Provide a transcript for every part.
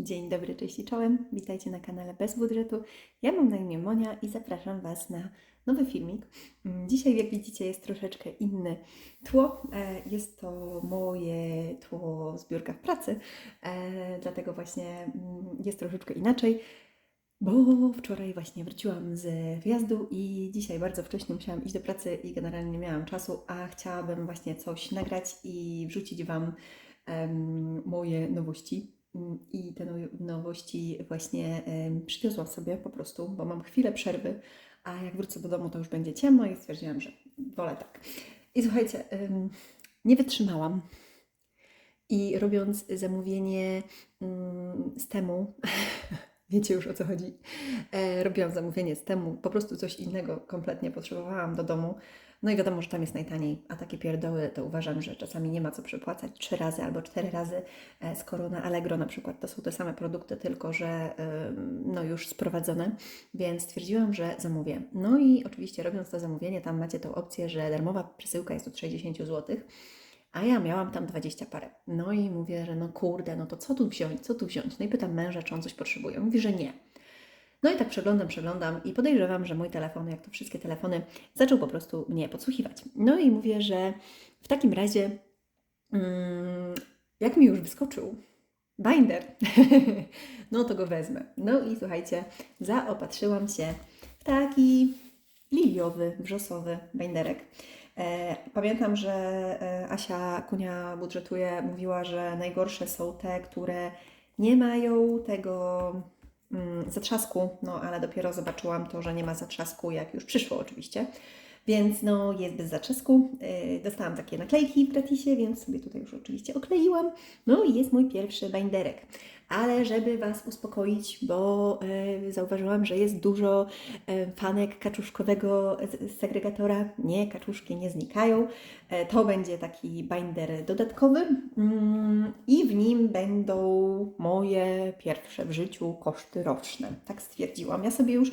Dzień dobry, cześć i czołem. Witajcie na kanale Bez Budżetu. Ja mam na imię Monia i zapraszam Was na nowy filmik. Mm, Dzisiaj, jak widzicie, jest troszeczkę inne tło. E, Jest to moje tło w pracy, e, dlatego właśnie mm, jest troszeczkę inaczej. Bo wczoraj właśnie wróciłam z wyjazdu i dzisiaj bardzo wcześnie musiałam iść do pracy i generalnie nie miałam czasu, a chciałabym właśnie coś nagrać i wrzucić Wam moje nowości. Mm, I te now- nowości właśnie przywiozłam sobie po prostu, bo mam chwilę przerwy, a jak wrócę do domu, to już będzie ciemno i stwierdziłam, że wolę tak. I słuchajcie, nie wytrzymałam. I robiąc zamówienie mm, z temu, wiecie już o co chodzi, e, robiłam zamówienie z temu, po prostu coś innego kompletnie potrzebowałam do domu. No i wiadomo, że tam jest najtaniej, a takie pierdoły to uważam, że czasami nie ma co przepłacać trzy razy albo cztery razy, e, skoro na Allegro na przykład to są te same produkty, tylko że no już sprowadzone, więc stwierdziłam, że zamówię. No i oczywiście robiąc to zamówienie, tam macie tą opcję, że darmowa przesyłka jest od 60 zł. A ja miałam tam 20 parę. No i mówię, że no kurde, no to co tu wziąć, co tu wziąć? No i pytam męża, czy on coś potrzebuje. Mówi, że nie. No i tak przeglądam, przeglądam i podejrzewam, że mój telefon, jak to wszystkie telefony, zaczął po prostu mnie podsłuchiwać. No i mówię, że w takim razie, mm, jak mi już wyskoczył binder, no to go wezmę. No i słuchajcie, zaopatrzyłam się w taki liliowy, wrzosowy binderek. E, Pamiętam, że e, Asia Kunia budżetuje, mówiła, że najgorsze są te, które nie mają tego zatrzasku, no ale dopiero zobaczyłam to, że nie ma zatrzasku, jak już przyszło oczywiście. Więc no jest bez zatrzasku. Yy, dostałam takie naklejki w gratisie, więc sobie tutaj już oczywiście okleiłam. No i jest mój pierwszy binderek. Ale żeby Was uspokoić, bo yy, zauważyłam, że jest dużo yy, fanek kaczuszkowego segregatora. Nie, kaczuszki nie znikają. To będzie taki binder dodatkowy mm, i w nim będą moje pierwsze w życiu koszty roczne. Tak stwierdziłam. Ja sobie już,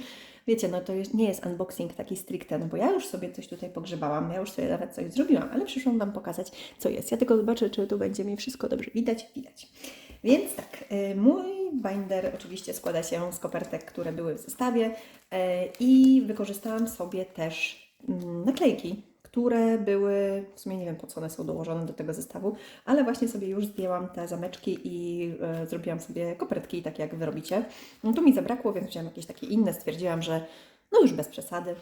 wiecie, no to jest, nie jest unboxing taki stricte, no bo ja już sobie coś tutaj pogrzebałam, ja już sobie nawet coś zrobiłam, ale przyszłam Wam pokazać, co jest. Ja tylko zobaczę, czy tu będzie mi wszystko dobrze widać. Widać. Więc tak, y, mój binder oczywiście składa się z kopertek, które były w zestawie y, i wykorzystałam sobie też mm, naklejki, które były, w sumie nie wiem po co one są dołożone do tego zestawu, ale właśnie sobie już zdjęłam te zameczki i y, zrobiłam sobie kopertki, tak jak Wy robicie. No tu mi zabrakło, więc wziąłam jakieś takie inne, stwierdziłam, że no już bez przesady.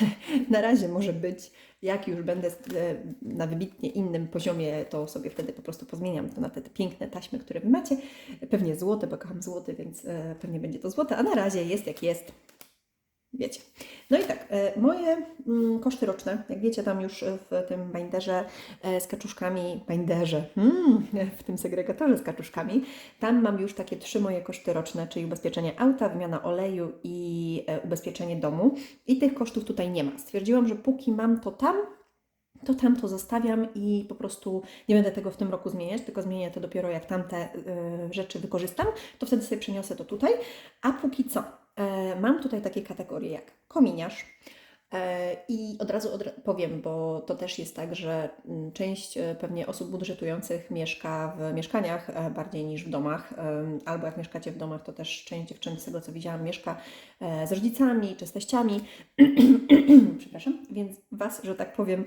na razie może być. Jak już będę e, na wybitnie innym poziomie, to sobie wtedy po prostu pozmieniam to na te, te piękne taśmy, które Wy macie. Pewnie złote, bo kocham złoty, więc e, pewnie będzie to złote, a na razie jest jak jest. Wiecie. No i tak, e, moje mm, koszty roczne, jak wiecie, tam już w tym binderze e, z kaczuszkami, binderze, mm, w tym segregatorze z kaczuszkami, tam mam już takie trzy moje koszty roczne, czyli ubezpieczenie auta, wymiana oleju i e, ubezpieczenie domu. I tych kosztów tutaj nie ma. Stwierdziłam, że póki mam to tam, to tam to zostawiam i po prostu nie będę tego w tym roku zmieniać, tylko zmienię to dopiero jak tamte y, rzeczy wykorzystam, to wtedy sobie przeniosę to tutaj. A póki co, e, mam tutaj takie kategorie jak kominiarz. E, I od razu powiem, bo to też jest tak, że mm, część e, pewnie osób budżetujących mieszka w mieszkaniach e, bardziej niż w domach, albo jak mieszkacie w domach, to też część dziewczyn z tego co widziałam mieszka z rodzicami czy z teściami. Przepraszam, więc Was, że tak powiem,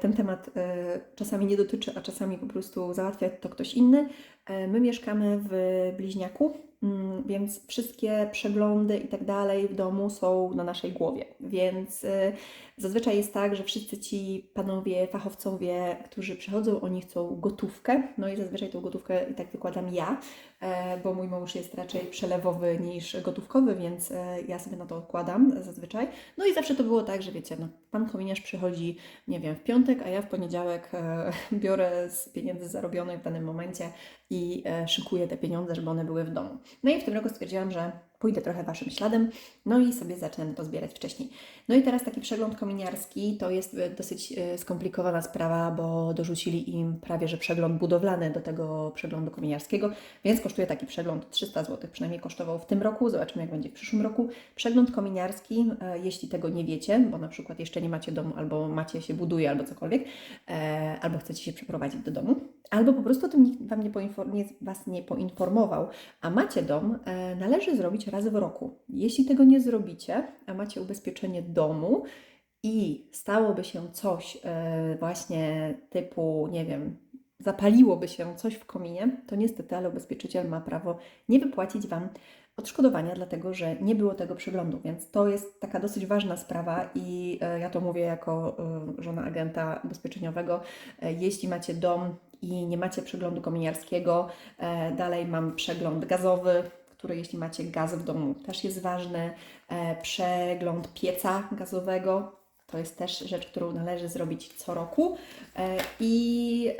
ten temat czasami nie dotyczy, a czasami po prostu załatwia to ktoś inny. My mieszkamy w bliźniaku, więc wszystkie przeglądy i tak dalej w domu są na naszej głowie. Więc e, zazwyczaj jest tak, że wszyscy ci panowie, fachowcowie, którzy przychodzą, oni chcą gotówkę. No i zazwyczaj tą gotówkę i tak wykładam ja, e, bo mój mąż jest raczej przelewowy niż gotówkowy, więc e, ja sobie na to odkładam zazwyczaj. No i zawsze to było tak, że wiecie, no, pan kominiarz przychodzi, nie wiem, w piątek, a ja w poniedziałek e, biorę z pieniędzy zarobionych w danym momencie i e, szykuję te pieniądze, żeby one były w domu. No i w tym roku stwierdziłam, że pójdę trochę Waszym śladem, no i sobie zacznę to zbierać wcześniej. No i teraz taki przegląd kominiarski to jest e, dosyć e, skomplikowana sprawa, bo dorzucili im prawie że przegląd budowlany do tego przeglądu kominiarskiego, więc kosztuje taki przegląd 300 zł, przynajmniej kosztował w tym roku, zobaczymy jak będzie w przyszłym roku. Przegląd kominiarski, jeśli tego nie wiecie, bo na przykład jeszcze nie macie domu, albo macie się buduje, albo cokolwiek, albo chcecie się przeprowadzić do domu, albo po prostu o tym nikt wam nie nie, Was nie poinformował, a macie dom, e, należy zrobić raz w roku. Jeśli tego nie zrobicie, a macie ubezpieczenie domu i stałoby się coś e, właśnie typu, nie wiem, zapaliłoby się coś w kominie, to niestety, ale ubezpieczyciel ma prawo nie wypłacić Wam odszkodowania, dlatego że nie było tego przeglądu, więc to jest taka dosyć ważna sprawa i e, ja to mówię jako e, żona agenta ubezpieczeniowego. E, Jeśli macie dom i nie macie przeglądu kominiarskiego, e, dalej mam przegląd gazowy, który jeśli macie gaz w domu też jest ważny, e, przegląd pieca gazowego, to jest też rzecz, którą należy zrobić co roku. E, I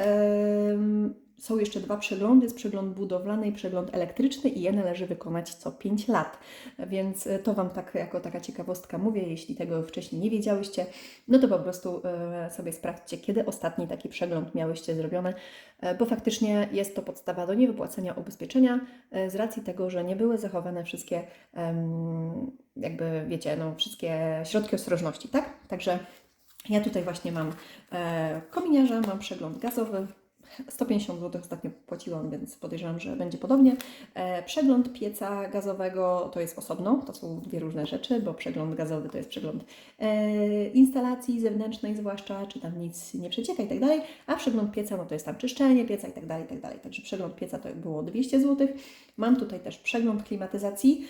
są jeszcze dwa przeglądy, jest przegląd budowlany i przegląd elektryczny i je należy wykonać co 5 lat. Więc e, to Wam tak jako taka ciekawostka mówię, jeśli tego wcześniej nie wiedziałyście, no to po prostu e, sobie sprawdźcie, kiedy ostatni taki przegląd miałyście zrobiony, e, bo faktycznie jest to podstawa do niewypłacenia ubezpieczenia e, z racji tego, że nie były zachowane wszystkie jakby wiecie, no wszystkie środki ostrożności, tak? Także ja tutaj właśnie mam kominiarza, mam przegląd gazowy. 150 zł ostatnio płaciłam, więc podejrzewam, że będzie podobnie. E, przegląd pieca gazowego to jest osobno, to są dwie różne rzeczy, bo przegląd gazowy to jest przegląd e, instalacji zewnętrznej zwłaszcza, czy tam nic nie przecieka i tak dalej, a przegląd pieca no to jest tam czyszczenie pieca i tak dalej, i tak dalej. Także przegląd pieca to było 200 zł. Mam tutaj też przegląd klimatyzacji.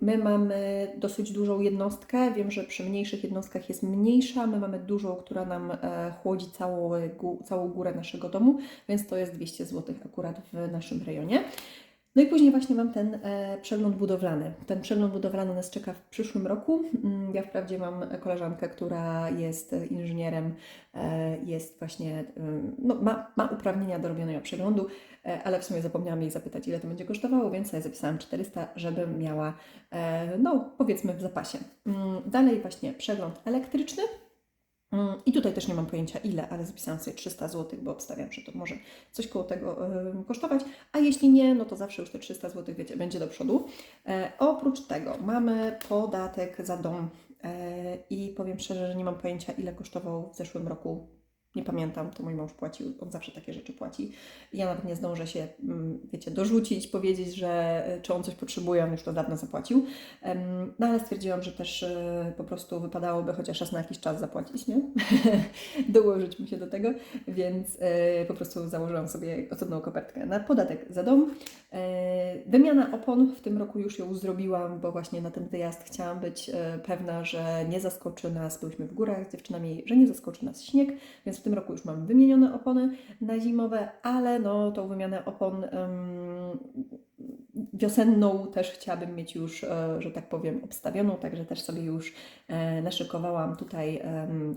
My mamy dosyć dużą jednostkę. Wiem, że przy mniejszych jednostkach jest mniejsza. My mamy dużą, która nam e, chłodzi całą, całą górę naszego domu, więc to jest 200 zł akurat w naszym rejonie. No i później właśnie mam ten e, przegląd budowlany. Ten przegląd budowlany nas czeka w przyszłym roku. Mm, Ja wprawdzie mam koleżankę, która jest e, inżynierem, e, jest właśnie, ym, no, ma, ma uprawnienia do robienia przeglądu, e, ale w sumie zapomniałam jej zapytać, ile to będzie kosztowało, więc sobie zapisałam 400, żeby miała, e, no powiedzmy w zapasie. Mm, Dalej właśnie przegląd elektryczny. I tutaj też nie mam pojęcia ile, ale zapisałam sobie 300 zł, bo obstawiam, że to może coś koło tego kosztować. A jeśli nie, no to zawsze już te 300 zł, wiecie, będzie do przodu. E, oprócz tego mamy podatek za dom e, i powiem szczerze, że nie mam pojęcia ile kosztował w zeszłym roku. Nie pamiętam, to mój mąż płacił, on zawsze takie rzeczy płaci. Ja nawet nie zdążę się, mm, wiecie, dorzucić, powiedzieć, że e, czy on coś potrzebuje, on już to dawno zapłacił. No ale stwierdziłam, że też e, po prostu wypadałoby chociaż raz na jakiś czas zapłacić, nie? Dołożyć mu się do tego, więc e, po prostu założyłam sobie osobną kopertkę na podatek za dom. Wymiana opon w tym roku już ją zrobiłam, bo właśnie na ten wyjazd chciałam być pewna, że nie zaskoczy nas, byliśmy w górach z dziewczynami, że nie zaskoczy nas śnieg, więc w tym roku już mam wymienione opony na zimowe, ale no tą wymianę opon wiosenną też chciałabym mieć już, e, że tak powiem, obstawioną, także też sobie już e, naszykowałam tutaj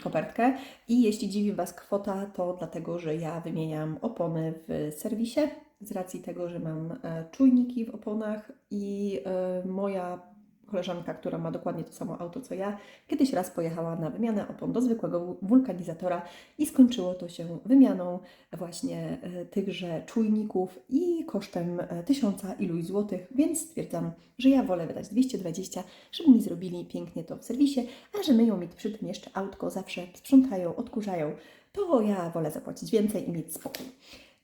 kopertkę. I jeśli dziwi Was kwota, to dlatego, że ja wymieniam opony w serwisie z racji tego, że mam e, czujniki w oponach i moja koleżanka, która ma dokładnie to samo auto co ja, kiedyś raz pojechała na wymianę opon do zwykłego wulkanizatora i skończyło to się wymianą właśnie e, tychże czujników i kosztem e, tysiąca iluś złotych, więc stwierdzam, że ja wolę wydać 220, żeby mi zrobili pięknie to w serwisie, a że myją mi przy tym jeszcze autko, zawsze sprzątają, odkurzają, to ja wolę zapłacić więcej i mieć spokój.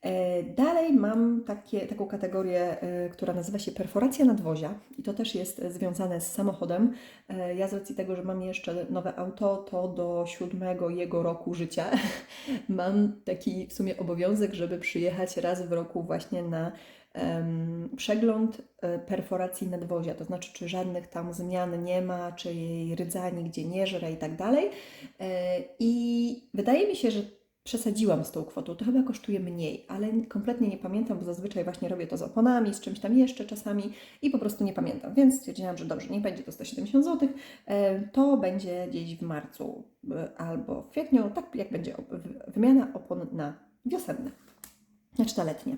E, Dalej mam takie, taką kategorię, e, która nazywa się perforacja nadwozia i to też jest związane z samochodem. E, Ja z racji tego, że mam jeszcze nowe auto, to do siódmego jego roku życia mam taki w sumie obowiązek, żeby przyjechać raz w roku właśnie na em, przegląd perforacji nadwozia, to znaczy czy żadnych tam zmian nie ma, czy jej rydza nigdzie nie żre i tak dalej. I wydaje mi się, że przesadziłam z tą kwotą, to chyba kosztuje mniej, ale kompletnie nie pamiętam, bo zazwyczaj właśnie robię to z oponami, z czymś tam jeszcze czasami i po prostu nie pamiętam, więc stwierdziłam, że dobrze, niech będzie to 170 zł, e, to będzie gdzieś w marcu e, albo w kwietniu, tak jak będzie wymiana opon na wiosenne, znaczy na letnie.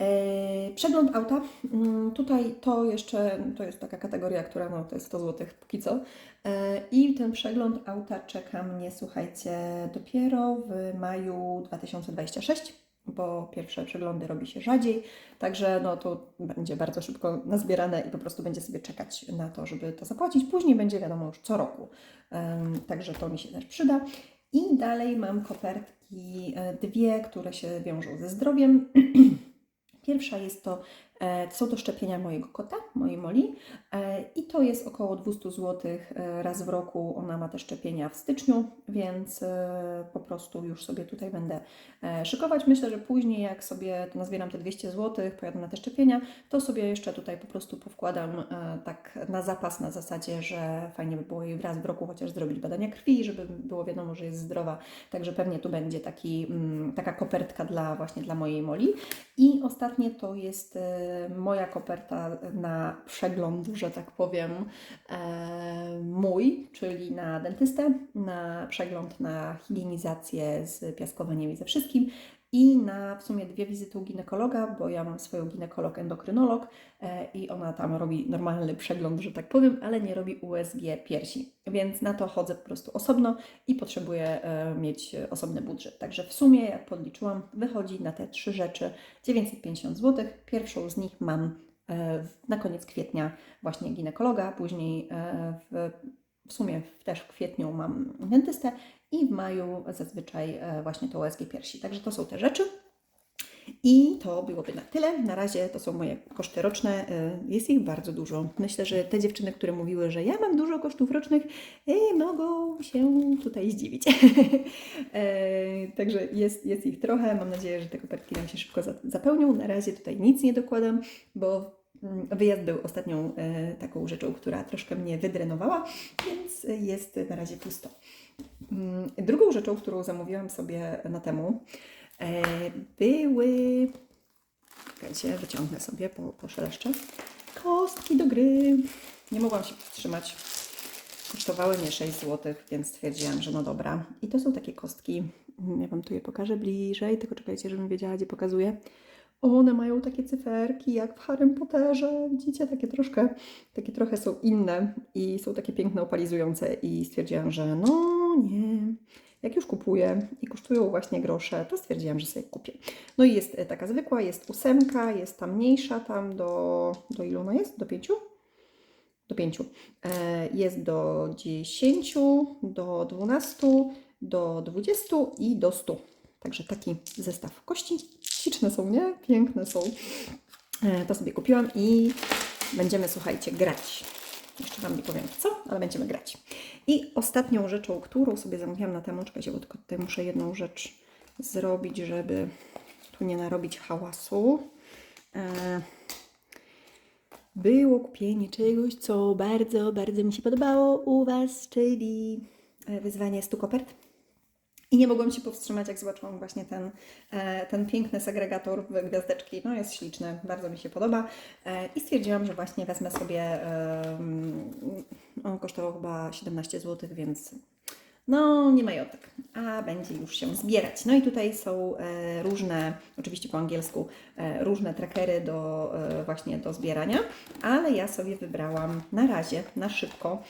E, Przegląd auta. Mm, Tutaj to jeszcze, to jest taka kategoria, która no, to jest 100 zł póki co. E, I ten przegląd auta czeka mnie, słuchajcie, dopiero w maju 2026, bo pierwsze przeglądy robi się rzadziej, także no to będzie bardzo szybko nazbierane i po prostu będzie sobie czekać na to, żeby to zapłacić. Później będzie wiadomo już co roku, także to mi się też przyda. I dalej mam kopertki, e, dwie, które się wiążą ze zdrowiem. Pierwsza jest to, e, są to szczepienia mojego kota, mojej Moli e, to jest około 200 zł e, raz w roku. Ona ma te szczepienia w styczniu, więc e, po prostu już sobie tutaj będę e, szykować. Myślę, że później jak sobie to nazbieram te 200 zł, pojadę na te szczepienia, to sobie jeszcze tutaj po prostu powkładam tak na zapas, na zasadzie, że fajnie by było jej raz w roku chociaż zrobić badania krwi, żeby było wiadomo, że jest zdrowa. Także pewnie tu będzie taki, mm, taka kopertka dla właśnie dla mojej Moli. I ostatnie to jest moja koperta na przegląd, że tak powiem, e, mój, czyli na dentystę, na przegląd na higienizację z piaskowaniem i ze wszystkim. I na w sumie dwie wizyty u ginekologa, bo ja mam swoją ginekolog, endokrynolog e, i ona tam robi normalny przegląd, że tak powiem, ale nie robi USG piersi. Więc na to chodzę po prostu osobno i potrzebuję e, mieć osobny budżet. Także w sumie, jak podliczyłam, wychodzi na te trzy rzeczy 950 zł. Pierwszą z nich mam na koniec kwietnia właśnie ginekologa, później e, w, w sumie też w kwietniu mam dentystę i w maju zazwyczaj e, właśnie to USG piersi. Także to są te rzeczy. I to byłoby na tyle. Na razie to są moje koszty roczne. E, Jest ich bardzo dużo. Myślę, że te dziewczyny, które mówiły, że ja mam dużo kosztów rocznych, e, mogą się tutaj zdziwić. E, Także jest, jest ich trochę. Mam nadzieję, że te kopertki nam się szybko za- zapełnią. Na razie tutaj nic nie dokładam, bo mm, wyjazd był ostatnią taką rzeczą, która troszkę mnie wydrenowała, więc jest na razie pusto. Mm, Drugą rzeczą, którą zamówiłam sobie na temu, były. Czekajcie, wyciągnę sobie, po, poszeleszczę. Kostki do gry. Nie mogłam się powstrzymać. Kosztowały mnie 6 zł, więc stwierdziłam, że no dobra. I to są takie kostki. Ja Wam tu je pokażę bliżej, tylko czekajcie, żebym wiedziała, gdzie pokazuję. One mają takie cyferki jak w Harry Potterze. Widzicie, takie troszkę, takie trochę są inne i są takie piękne, opalizujące. I stwierdziłam, że no nie. Jak już kupuję i kosztują właśnie grosze, to stwierdziłam, że sobie kupię. No i jest e, taka zwykła, jest ósemka, jest ta mniejsza, tam do, do ilu ona jest? Do pięciu? Do pięciu. E, Jest do 10, do 12, do 20 i do 100. Także taki zestaw kości. Śliczne są, nie? Piękne są. E, To sobie kupiłam i będziemy, słuchajcie, grać. Jeszcze Wam nie powiem co, ale będziemy grać. I ostatnią rzeczą, którą sobie zamówiłam na czekajcie, bo tylko tutaj muszę jedną rzecz zrobić, żeby tu nie narobić hałasu. E, było kupienie czegoś, co bardzo, bardzo mi się podobało u Was, czyli e, wyzwanie 100 kopert. I nie mogłam się powstrzymać, jak zobaczyłam właśnie ten, e, ten piękny segregator w gwiazdeczki. No jest śliczny, bardzo mi się podoba. E, I stwierdziłam, że właśnie wezmę sobie, on kosztował chyba 17 zł, więc no nie majotek, a będzie już się zbierać. No i tutaj są e, różne, oczywiście po angielsku, różne trackery do właśnie do zbierania, ale ja sobie wybrałam na razie, na szybko,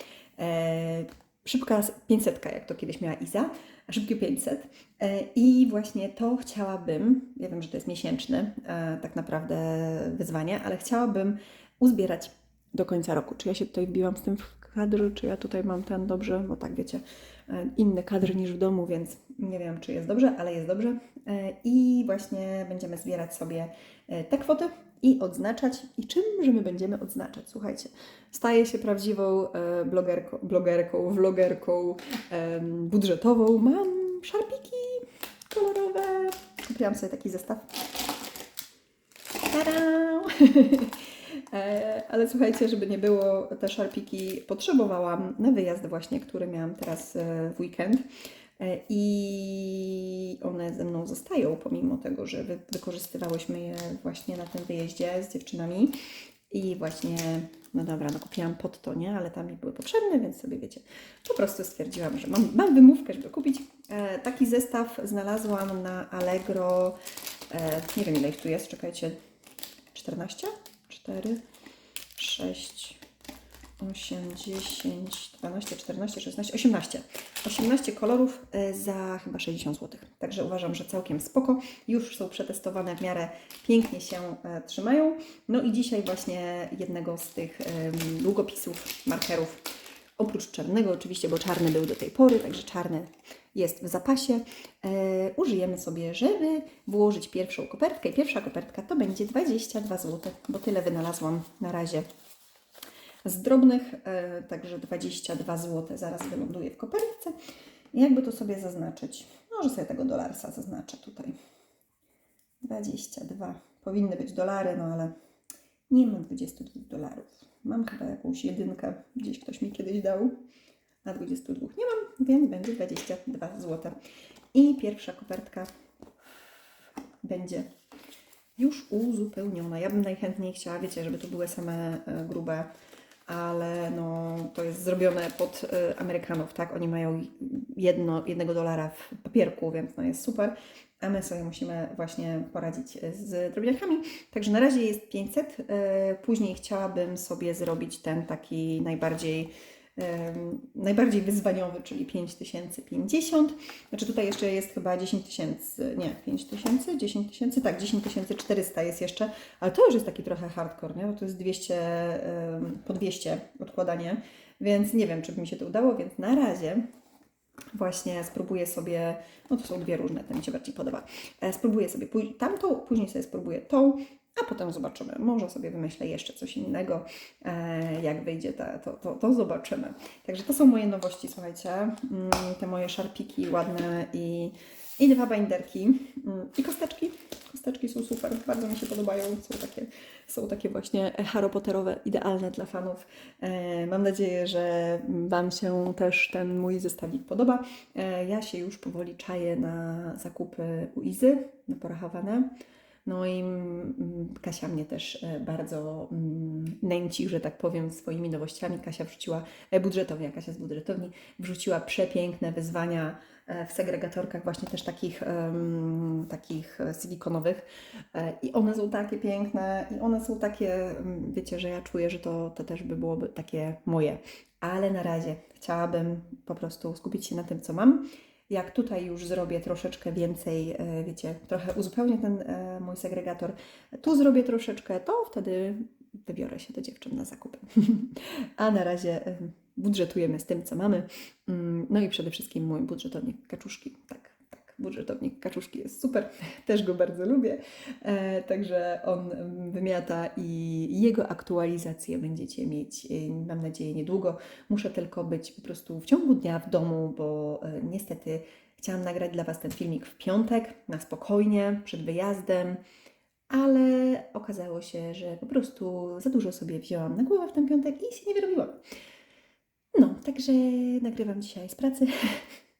szybka 500, jak to kiedyś miała Iza, szybkie 500 e, i właśnie to chciałabym, ja wiem, że to jest miesięczny e, tak naprawdę wyzwanie, ale chciałabym uzbierać do końca roku. Czy ja się tutaj wbiłam z tym w kadr, czy ja tutaj mam ten dobrze, bo tak wiecie, e, inny kadr niż w domu, więc nie wiem, czy jest dobrze, ale jest dobrze. I właśnie będziemy zbierać sobie te kwoty i odznaczać. I czym, że my będziemy odznaczać? Słuchajcie, staję się prawdziwą e, blogerką, blogerką vlogerką em, budżetową. Mam szarpiki kolorowe. Kupiłam sobie taki zestaw. Tada! E, Ale słuchajcie, żeby nie było, te szarpiki potrzebowałam na wyjazd właśnie, który miałam teraz e, w weekend. E, I one ze mną zostają, pomimo tego, że wy, wykorzystywałyśmy je właśnie na tym wyjeździe z dziewczynami. I właśnie, no dobra, no kupiłam pod to, nie? Ale tam mi były potrzebne, więc sobie wiecie, po prostu stwierdziłam, że mam, mam wymówkę, żeby kupić. E, taki zestaw znalazłam na Allegro. E, nie wiem ile ich tu jest, czekajcie, 14? 4, 6, 8, 10, 12, 14, 16, 18. 18 kolorów e, za chyba 60 zł. Także uważam, że całkiem spoko. Już są przetestowane w miarę pięknie się e, trzymają. No i dzisiaj właśnie jednego z tych długopisów, markerów Oprócz czarnego oczywiście, bo czarny był do tej pory, także czarny jest w zapasie. E, użyjemy sobie, żeby włożyć pierwszą kopertkę. Pierwsza kopertka to będzie 22 zł, bo tyle wynalazłam na razie z drobnych, e, także 22 zł zaraz wyląduje w kopertce. Jakby to sobie zaznaczyć? Może sobie tego dolarsa zaznaczę tutaj. 22. Powinny być dolary, no ale nie mam 22 dolarów. Mam chyba jakąś jedynkę, gdzieś ktoś mi kiedyś dał. Na 22 nie mam, więc będzie 22 zł. I pierwsza kopertka będzie już uzupełniona. Ja bym najchętniej chciała, wiecie, żeby to były same e, grube, ale no, to jest zrobione pod e, Amerykanów, tak? Oni mają jedno, jednego dolara w papierku, więc no jest super. A my sobie musimy właśnie poradzić z drobniakami. Także na razie jest 500. e, Później chciałabym sobie zrobić ten taki najbardziej najbardziej wyzwaniowy, czyli 5050. Znaczy tutaj jeszcze jest chyba 10 tysięcy, nie, 5 tysięcy, 10 tysięcy, tak, 10 400 jest jeszcze, ale to już jest taki trochę hardcore, nie? bo to jest 200, em, po 200 odkładanie, więc nie wiem, czy by mi się to udało, więc na razie właśnie spróbuję sobie, no to są dwie różne, te mi się bardziej podoba. E, Spróbuję sobie pój- tamtą, później sobie spróbuję tą, a potem zobaczymy. Może sobie wymyślę jeszcze coś innego. E, Jak wyjdzie, to, to, to zobaczymy. Także to są moje nowości, słuchajcie. Mm, Te moje szarpiki ładne i, i dwa binderki. Mm, I kosteczki. Kosteczki są super, bardzo mi się podobają. Są takie, są takie właśnie Harry Potterowe, idealne dla fanów. E, Mam nadzieję, że Wam się też ten mój zestawik podoba. E, Ja się już powoli czaję na zakupy u Izy, na porachowane. No i mm, Kasia mnie też e, bardzo mm, nęci, że tak powiem, swoimi nowościami. Kasia wrzuciła, e, budżetownia, Kasia z budżetowni, wrzuciła przepiękne wyzwania e, w segregatorkach, właśnie też takich, em, takich silikonowych. I one są takie piękne i one są takie, mm, wiecie, że ja czuję, że to, to też by byłoby takie moje. Ale na razie chciałabym po prostu skupić się na tym, co mam. Jak tutaj już zrobię troszeczkę więcej, e, wiecie, trochę uzupełnię ten e, mój segregator, tu zrobię troszeczkę, to wtedy wybiorę się do dziewczyn na zakupy. A na razie budżetujemy z tym, co mamy. Mm, No i przede wszystkim mój budżetownik kaczuszki. Tak, budżetownik kaczuszki jest super, też go bardzo lubię. E, Także on wymiata i jego aktualizację będziecie mieć, e, mam nadzieję, niedługo. Muszę tylko być po prostu w ciągu dnia w domu, bo e, niestety chciałam nagrać dla Was ten filmik w piątek, na spokojnie, przed wyjazdem, ale okazało się, że po prostu za dużo sobie wzięłam na głowę w ten piątek i się nie wyrobiłam. No, także nagrywam dzisiaj z pracy.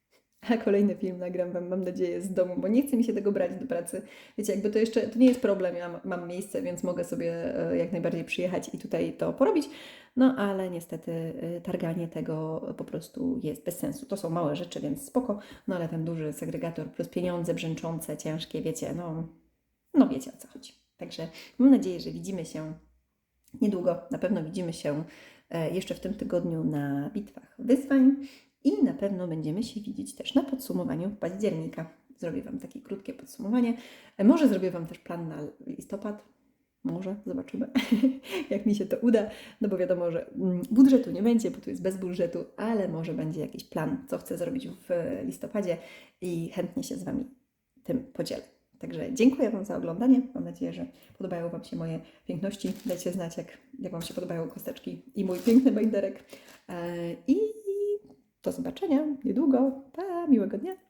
A kolejny film nagram Wam, mam nadzieję, z domu, bo nie chce mi się tego brać do pracy. Wiecie, jakby to jeszcze, to nie jest problem, ja mam miejsce, więc mogę sobie e, jak najbardziej przyjechać i tutaj to porobić. No ale niestety e, targanie tego po prostu jest bez sensu. To są małe rzeczy, więc spoko, no ale ten duży segregator plus pieniądze brzęczące, ciężkie, wiecie, no, no wiecie o co chodzi. Także mam nadzieję, że widzimy się niedługo. Na pewno widzimy się e, jeszcze w tym tygodniu na bitwach wyzwań i na pewno będziemy się widzieć też na podsumowaniu października. Zrobię Wam takie krótkie podsumowanie. E, Może zrobię Wam też plan na listopad. Może, zobaczymy, jak mi się to uda. No bo wiadomo, że mm, budżetu nie będzie, bo tu jest bez budżetu, ale może będzie jakiś plan, co chcę zrobić w listopadzie i chętnie się z Wami tym podzielę. Także dziękuję Wam za oglądanie. Mam nadzieję, że podobają Wam się moje piękności. Dajcie znać, jak, jak Wam się podobają kosteczki i mój piękny binderek. E, I do zobaczenia niedługo. Pa, miłego dnia.